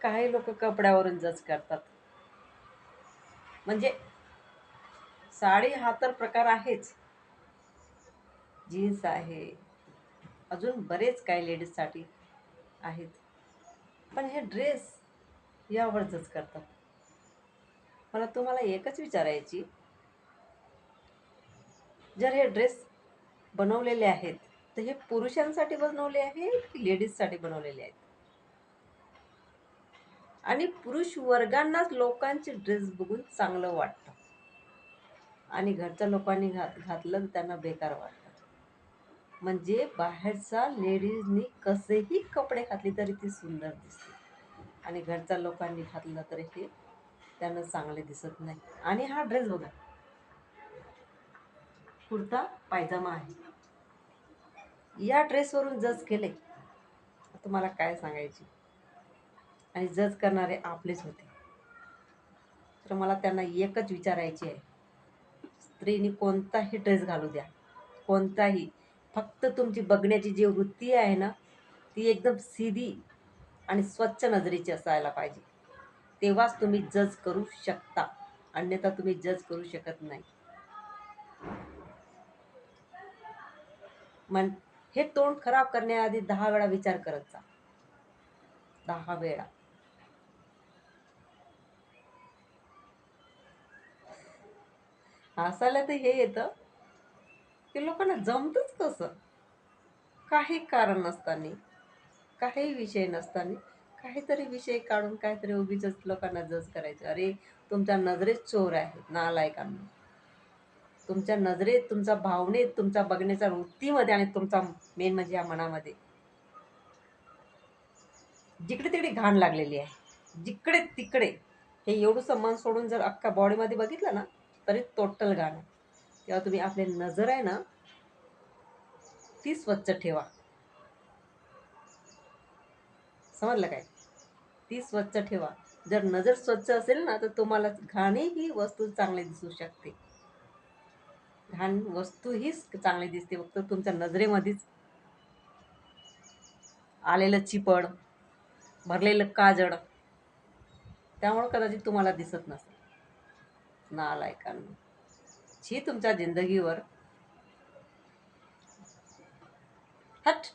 काही लोक कपड्यावरून जज करतात. म्हणजे साडी हा तर प्रकार आहेच. जीन्स आहे. अजून बरेच काही लेडीजसाठी आहेत. पण हे ड्रेस यावर जज करतात. मला तुम्हाला एकच विचारायची. जर हे ड्रेस बनवलेले आहेत तर हे पुरुषांसाठी बनवले आहेत की लेडीजसाठी बनवलेले आहेत? आणि पुरुष वर्गांनाच लोकांचे ड्रेस बघून चांगलं वाटतं. आणि घरच्या लोकांनी घात घातलं तर त्यांना बेकार वाटतं. म्हणजे बाहेरचा लेडीजनी कसेही कपडे घातले तरी ती सुंदर दिसते. आणि घरच्या लोकांनी घातलं तरी हे त्यांना चांगले दिसत नाही. आणि हा ड्रेस बघा. कुर्ता पायजामा आहे. या ड्रेसवरून जज केले. तुम्हाला काय सांगायचे? आणि जज करणारे आपलेच होते. तर मला त्यांना एकच विचारायचे आहे. स्त्रीनी कोणताही ड्रेस घालू द्या. कोणताही. फक्त तुमची बघण्याची जी वृत्ती आहे ना ती एकदम सीधी आणि स्वच्छ नजरेची असायला पाहिजे. तेव्हाच तुम्ही जज करू शकता. अन्यथा तुम्ही जज करू शकत नाही. मन हे तोंड खराब करण्याआधी दहा वेळा विचार करत जा. दहा वेळा. हसायला तर हे येतं. की लोकांना जमतच कसं? काही कारण नसताना काही विषय नसताना काहीतरी विषय काढून काहीतरी उगीच लोकांना जज करायचं. अरे तुमच्या नजरेत चोर आहेत नालायकांना तुमच्या नजरेत तुमच्या भावनेत तुमच्या बघण्याच्या वृत्तीमध्ये आणि तुमचा मेन म्हणजे या मनामध्ये. जिकडे तिकडे घाण लागलेली आहे. जिकडे तिकडे. हे एवढंसं मन सोडून जर अख्खा बॉडीमध्ये बघितलं ना तरी टोटल घाण तेव्हा तुम्ही आपली नजर आहे ना ती स्वच्छ ठेवा. समजलं काय? ती स्वच्छ ठेवा. जर नजर स्वच्छ असेल ना तर तुम्हाला घाणीही वस्तू चांगली दिसू शकते. घाण वस्तू ही चांगली दिसते. फक्त तुमच्या नजरेमध्येच आलेलं चिपड भरलेलं काजड त्यामुळं कदाचित तुम्हाला दिसत नसेल. नालायकांना जी तुमच्या जिंदगीवर. हट.